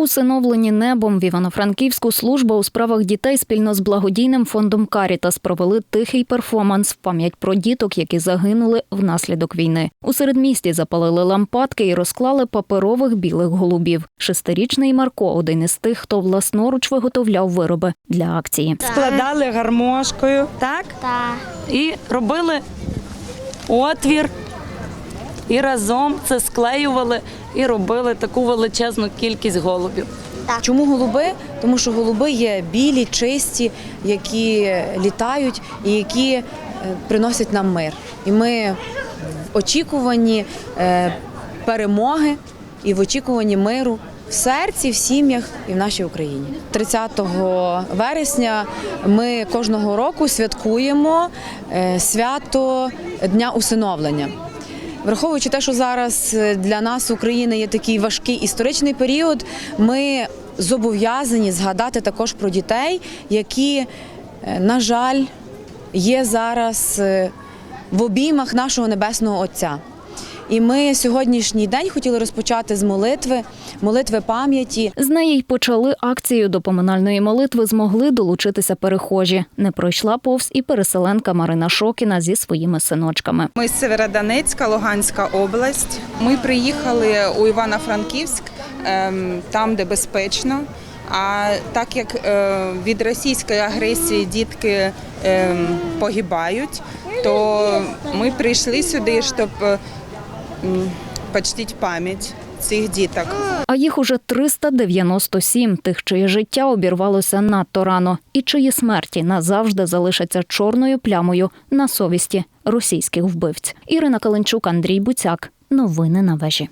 Усиновлені небом в Івано-Франківську служба у справах дітей спільно з благодійним фондом Карітас провели тихий перформанс в пам'ять про діток, які загинули внаслідок війни. У середмісті запалили лампадки і розклали паперових білих голубів. Шестирічний Марко один із тих, хто власноруч виготовляв вироби для акції. складали гармошкою, так? Так. І робили отвір. І разом це склеювали і робили таку величезну кількість голубів. Чому голуби? Тому що голуби є білі, чисті, які літають і які е, приносять нам мир. І ми в очікуванні е, перемоги і в очікуванні миру в серці, в сім'ях і в нашій Україні. 30 вересня ми кожного року святкуємо е, свято Дня усиновлення. Враховуючи те, що зараз е, для нас України є такий важкий історичний період, ми зобов'язані згадати також про дітей, які, е, на жаль, є зараз е, в обіймах нашого небесного Отця. І ми сьогоднішній день хотіли розпочати з молитви, молитви пам'яті. З неї й почали акцію до поминальної молитви. Змогли долучитися перехожі. Не пройшла повз і переселенка Марина Шокіна зі своїми синочками. Ми з Северодонецька, Луганська область. Ми приїхали у Івано-Франківськ, ем, там, де безпечно. А так як е, від російської агресії дітки ем, погибають, то ми прийшли сюди, щоб м, почтити пам'ять цих діток. А їх уже 397 тих, чиє життя обірвалося надто рано, і чиї смерті назавжди залишаться чорною плямою на совісті російських вбивць. Ірина Каленчук, Андрій Буцяк. Новини на вежі.